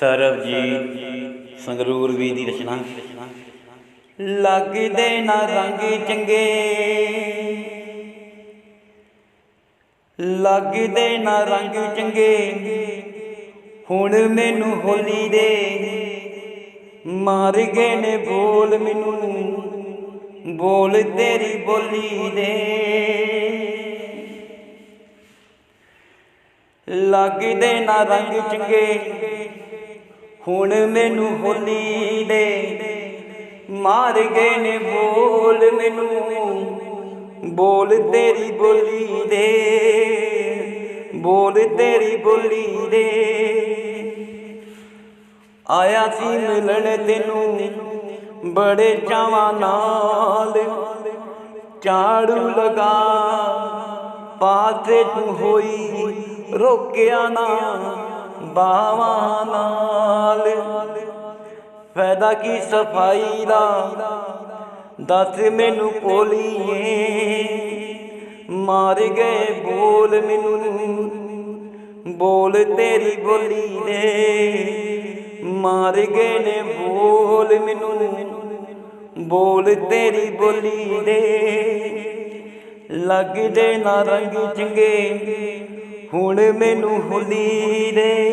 ਸਰਬਜੀਤ ਸੰਗਰੂਰ ਵੀ ਦੀ ਰਚਨਾ। ਲੱਗਦੇ ਨਾ ਰੰਗ ਚੰਗੇ। ਲੱਗਦੇ ਨਾ ਰੰਗ ਚੰਗੇ। ਹੁਣ ਮੈਨੂੰ ਹੋਲੀ ਦੇ ਮਾਰ ਗਏ ਨੇ ਬੋਲ ਮੈਨੂੰ। ਬੋਲ ਤੇਰੀ ਬੋਲੀ ਦੇ। ਲੱਗਦੇ ਨਾ ਰੰਗ ਚੰਗੇ। ਹੁਣ ਮੈਨੂੰ ਹੋਲੀ ਦੇ ਮਾਰ ਗਏ ਨੇ ਬੋਲ ਮੈਨੂੰ। ਬੋਲ ਤੇਰੀ ਬੋਲੀ ਦੇ, ਬੋਲ ਤੇਰੀ ਬੋਲੀ ਦੇ। ਆਇਆ ਸੀ ਮਿਲਣ ਤੈਨੂੰ ਬੜੇ ਚਾਵਾਂ ਨਾਲ। ਝਾੜੂ ਲਗਾ, ਪਾਸੇ ਤੂੰ ਹੋਈ ਰੋਕਿਆ ਨਾ, ਬਾਵਾਂ ਨਾਲ। ਫਾਇਦਾ ਕੀ ਸਫ਼ਾਈ ਦਾ? ਦੱਸ ਮੈਨੂੰ ਕੋਲੀਏ ਮਾਰ ਗਏ ਬੋਲ ਮੈਨੂੰ, ਬੋਲ ਤੇਰੀ ਬੋਲੀ ਦੇ। ਮਾਰ ਗਏ ਨੇ ਬੋਲ ਮੈਨੂੰ, ਬੋਲ ਤੇਰੀ ਬੋਲੀ ਦੇ। ਲੱਗਦੇ ਨਾ ਰੰਗ ਚੰਗੇ, ਹੁਣ ਮੈਨੂੰ ਹੋਲੀ ਦੇ।